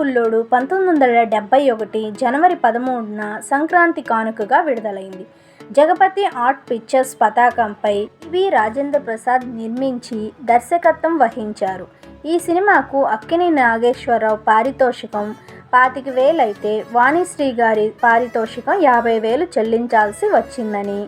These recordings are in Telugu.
బుల్లోడు పంతొమ్మిది వందల డెబ్బై ఒకటి జనవరి పదమూడున సంక్రాంతి కానుకగా విడుదలైంది. జగపతి ఆర్ట్ పిక్చర్స్ పతాకంపై వి రాజేంద్ర ప్రసాద్ నిర్మించి దర్శకత్వం వహించారు. ఈ సినిమాకు అక్కిని నాగేశ్వరరావు పారితోషికం పాతిక వేలైతే వాణిశ్రీ గారి పారితోషికం యాభై వేలు చెల్లించాల్సి వచ్చిందని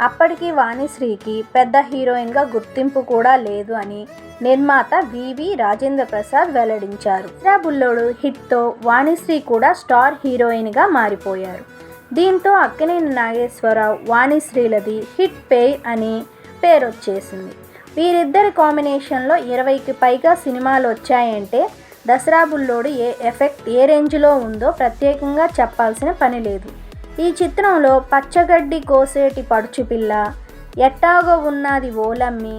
అప్పటికి వాణిశ్రీకి పెద్ద హీరోయిన్గా గుర్తింపు కూడా లేదు అని నిర్మాత వివి రాజేంద్ర ప్రసాద్ వెల్లడించారు. రా బుల్లోడు హిట్తో వాణిశ్రీ కూడా స్టార్ హీరోయిన్గా మారిపోయారు. దీంతో అక్కినేని నాగేశ్వరరావు వాణిశ్రీలది హిట్ పే అని పేరొచ్చేసింది. వీరిద్దరి కాంబినేషన్లో ఇరవైకి పైగా సినిమాలు వచ్చాయంటే దసరా బుల్లోడు ఏ ఎఫెక్ట్ ఏ రేంజ్లో ఉందో ప్రత్యేకంగా చెప్పాల్సిన పని లేదు. ఈ చిత్రంలో పచ్చగడ్డి కోసేటి పడుచుపిల్ల ఎట్టాగో ఉన్నది ఓలమ్మి.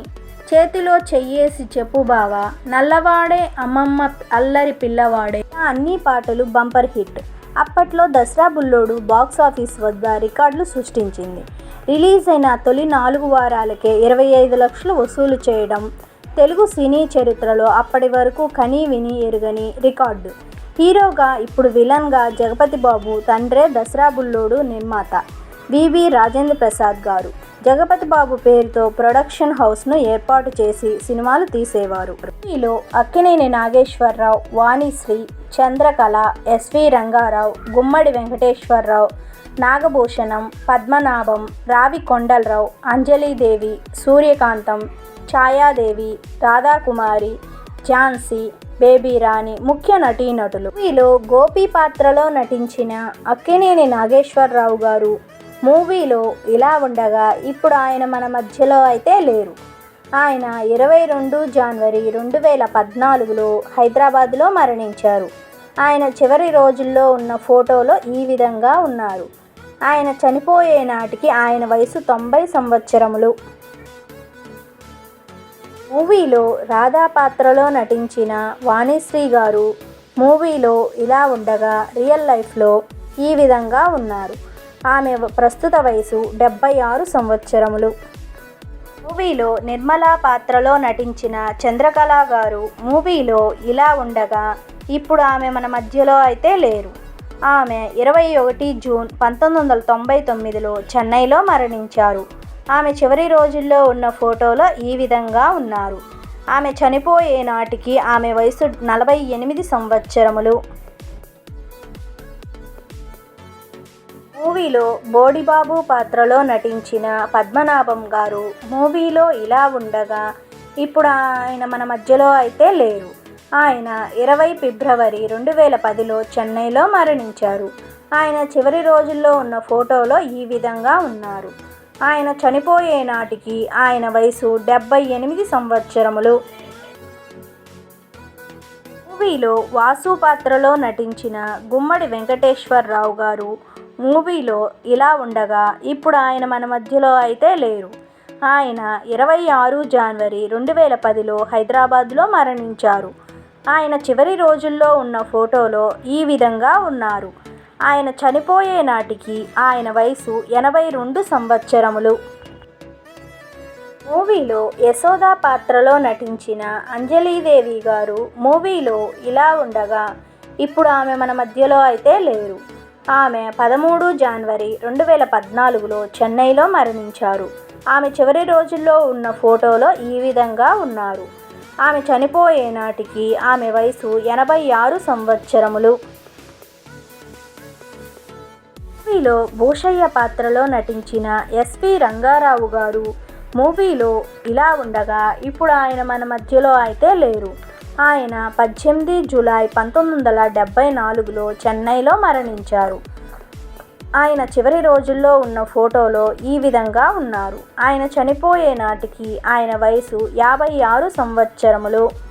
చేతిలో చెయ్యేసి చెప్పు బావా నల్లవాడే అమ్మమ్మ అల్లరి పిల్లవాడే. అన్ని పాటలు బంపర్ హిట్. అప్పట్లో దసరా బుల్లోడు బాక్స్ ఆఫీస్ వద్ద రికార్డులు సృష్టించింది. రిలీజ్ అయిన తొలి నాలుగు వారాలకే ఇరవై ఐదు లక్షలు వసూలు చేయడం తెలుగు సినీ చరిత్రలో అప్పటి వరకు కనీ విని ఎరుగని రికార్డు. హీరోగా ఇప్పుడు విలన్గా జగపతి బాబు తండ్రే దసరా బుల్లోడు నిర్మాత. వివి రాజేంద్ర ప్రసాద్ గారు. జగపతి బాబు పేరుతో ప్రొడక్షన్ హౌస్ను ఏర్పాటు చేసి సినిమాలు తీసేవారు. ఈలో అక్కినేని నాగేశ్వరరావు వాణిశ్రీ చంద్రకళ ఎస్వి రంగారావు గుమ్మడి వెంకటేశ్వరరావు నాగభూషణం పద్మనాభం రావి కొండలరావు అంజలీదేవి సూర్యకాంతం ఛాయాదేవి రాధాకుమారి ఝాన్సీ బేబీ రాణి ముఖ్య నటీనటులు. మూవీలో గోపి పాత్రలో నటించిన అక్కినేని నాగేశ్వరరావు గారు మూవీలో ఇలా ఉండగా ఇప్పుడు ఆయన మన మధ్యలో అయితే లేరు. ఆయన ఇరవై రెండు జనవరి రెండు వేల పద్నాలుగులో హైదరాబాద్లో మరణించారు. ఆయన చివరి రోజుల్లో ఉన్న ఫోటోలో ఈ విధంగా ఉన్నారు. ఆయన చనిపోయే నాటికి ఆయన వయసు తొంభై సంవత్సరములు. మూవీలో రాధా పాత్రలో నటించిన వాణిశ్రీ గారు మూవీలో ఇలా ఉండగా రియల్ లైఫ్లో ఈ విధంగా ఉన్నారు. ఆమె ప్రస్తుత వయసు డెబ్బై ఆరు సంవత్సరములు. మూవీలో నిర్మలా పాత్రలో నటించిన చంద్రకళ గారు మూవీలో ఇలా ఉండగా ఇప్పుడు ఆమె మన మధ్యలో అయితే లేరు. ఆమె ఇరవై ఒకటి జూన్ పంతొమ్మిది వందల తొంభై తొమ్మిదిలో చెన్నైలో మరణించారు. ఆమె చివరి రోజుల్లో ఉన్న ఫోటోలో ఈ విధంగా ఉన్నారు. ఆమె చనిపోయే నాటికి ఆమె వయసు నలభై ఎనిమిది సంవత్సరములు. మూవీలో బోడిబాబు పాత్రలో నటించిన పద్మనాభం గారు మూవీలో ఇలా ఉండగా ఇప్పుడు ఆయన మన మధ్యలో అయితే లేరు. ఆయన ఇరవై ఫిబ్రవరి రెండు వేల పదిలో చెన్నైలో మరణించారు. ఆయన చివరి రోజుల్లో ఉన్న ఫోటోలో ఈ విధంగా ఉన్నారు. ఆయన చనిపోయే నాటికి ఆయన వయసు డెబ్బై ఎనిమిది సంవత్సరములు. మూవీలో వాసు పాత్రలో నటించిన గుమ్మడి వెంకటేశ్వరరావు గారు మూవీలో ఇలా ఉండగా ఇప్పుడు ఆయన మన మధ్యలో అయితే లేరు. ఆయన ఇరవై ఆరు జనవరి రెండు వేల పదిలో హైదరాబాద్లో మరణించారు. ఆయన చివరి రోజుల్లో ఉన్న ఫోటోలో ఈ విధంగా ఉన్నారు. ఆయన చనిపోయే నాటికి ఆయన వయసు ఎనభై రెండు సంవత్సరములు. మూవీలో యశోద పాత్రలో నటించిన అంజలీదేవి గారు మూవీలో ఇలా ఉండగా ఇప్పుడు ఆమె మన మధ్యలో అయితే లేరు. ఆమె పదమూడు జనవరి రెండు వేల పద్నాలుగులో చెన్నైలో మరణించారు. ఆమె చివరి రోజుల్లో ఉన్న ఫోటోలో ఈ విధంగా ఉన్నారు. ఆమె చనిపోయే నాటికి ఆమె వయసు ఎనభై ఆరు సంవత్సరములు. మూవీలో భూషయ్య పాత్రలో నటించిన ఎస్పి రంగారావు గారు మూవీలో ఇలా ఉండగా ఇప్పుడు ఆయన మన మధ్యలో అయితే లేరు. ఆయన పద్దెనిమిది జూలై పంతొమ్మిది వందల డెబ్భై నాలుగులో చెన్నైలో మరణించారు. ఆయన చివరి రోజుల్లో ఉన్న ఫోటోలో ఈ విధంగా ఉన్నారు. ఆయన చనిపోయే నాటికి ఆయన వయసు యాభై ఆరు సంవత్సరములు.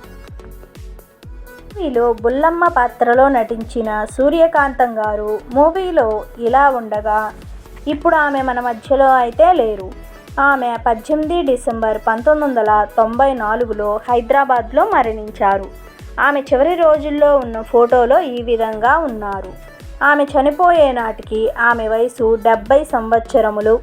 మూవీలో బుల్లమ్మ పాత్రలో నటించిన సూర్యకాంతం గారు మూవీలో ఇలా ఉండగా ఇప్పుడు ఆమె మన మధ్యలో అయితే లేరు. ఆమె పద్దెనిమిది డిసెంబర్ పంతొమ్మిది వందల తొంభై నాలుగులో హైదరాబాద్లో మరణించారు. ఆమె చివరి రోజుల్లో ఉన్న ఫోటోలో ఈ విధంగా ఉన్నారు. ఆమె చనిపోయే నాటికి ఆమె వయసు డెబ్బై సంవత్సరములు.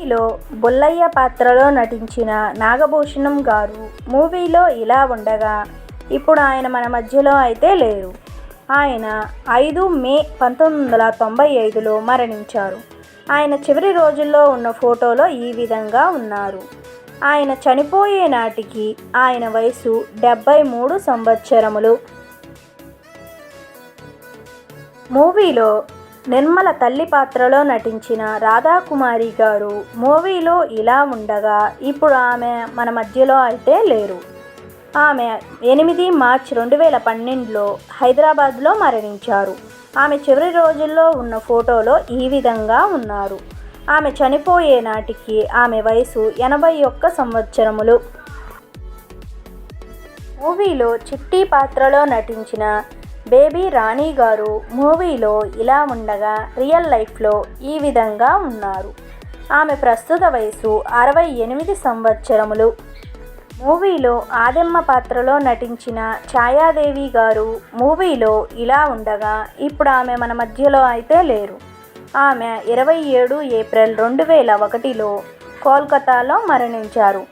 మూవీలో బుల్లయ్య పాత్రలో నటించిన నాగభూషణం గారు మూవీలో ఇలా ఉండగా ఇప్పుడు ఆయన మన మధ్యలో అయితే లేరు. ఆయన ఐదు మే పంతొమ్మిది వందల తొంభై ఐదులో మరణించారు. ఆయన చివరి రోజుల్లో ఉన్న ఫోటోలో ఈ విధంగా ఉన్నారు. ఆయన చనిపోయే నాటికి ఆయన వయసు డెబ్బై మూడు సంవత్సరములు. మూవీలో నిర్మల తల్లి పాత్రలో నటించిన రాధాకుమారి గారు మూవీలో ఇలా ఉండగా ఇప్పుడు ఆమె మన మధ్యలో అయితే లేరు. ఆమె ఎనిమిది మార్చ్ రెండు వేల పన్నెండులో హైదరాబాద్లో మరణించారు. ఆమె చివరి రోజుల్లో ఉన్న ఫోటోలో ఈ విధంగా ఉన్నారు. ఆమె చనిపోయే నాటికి ఆమె వయసు ఎనభై ఒక్క సంవత్సరములు. మూవీలో చిట్టి పాత్రలో నటించిన బేబీ రాణి గారు మూవీలో ఇలా ఉండగా రియల్ లైఫ్లో ఈ విధంగా ఉన్నారు. ఆమె ప్రస్తుత వయసు అరవై ఎనిమిది సంవత్సరములు. మూవీలో ఆదెమ్మ పాత్రలో నటించిన ఛాయాదేవి గారు మూవీలో ఇలా ఉండగా ఇప్పుడు ఆమె మన మధ్యలో అయితే లేరు. ఆమె ఇరవై ఏడు ఏప్రిల్ రెండు వేల ఒకటిలో కోల్కతాలో మరణించారు.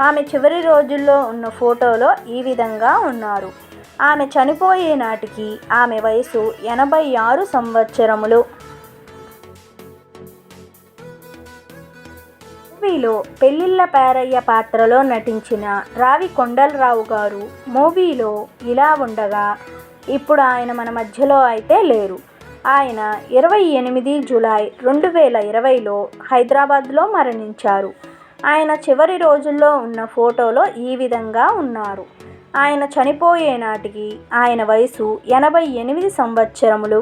ఆమె చివరి రోజుల్లో ఉన్న ఫోటోలో ఈ విధంగా ఉన్నారు. ఆమె చనిపోయే నాటికి ఆమె వయసు ఎనభై ఆరు సంవత్సరములు. మూవీలో పెళ్ళిళ్ళ పేరయ్య పాత్రలో నటించిన రావి కొండలరావు గారు మూవీలో ఇలా ఉండగా ఇప్పుడు ఆయన మన మధ్యలో అయితే లేరు. ఆయన ఇరవై ఎనిమిది జులై రెండు వేల ఇరవైలో హైదరాబాద్లో మరణించారు. ఆయన చివరి రోజుల్లో ఉన్న ఫోటోలో ఈ విధంగా ఉన్నారు. ఆయన చనిపోయే నాటికి ఆయన వయసు ఎనభై ఎనిమిది సంవత్సరములు.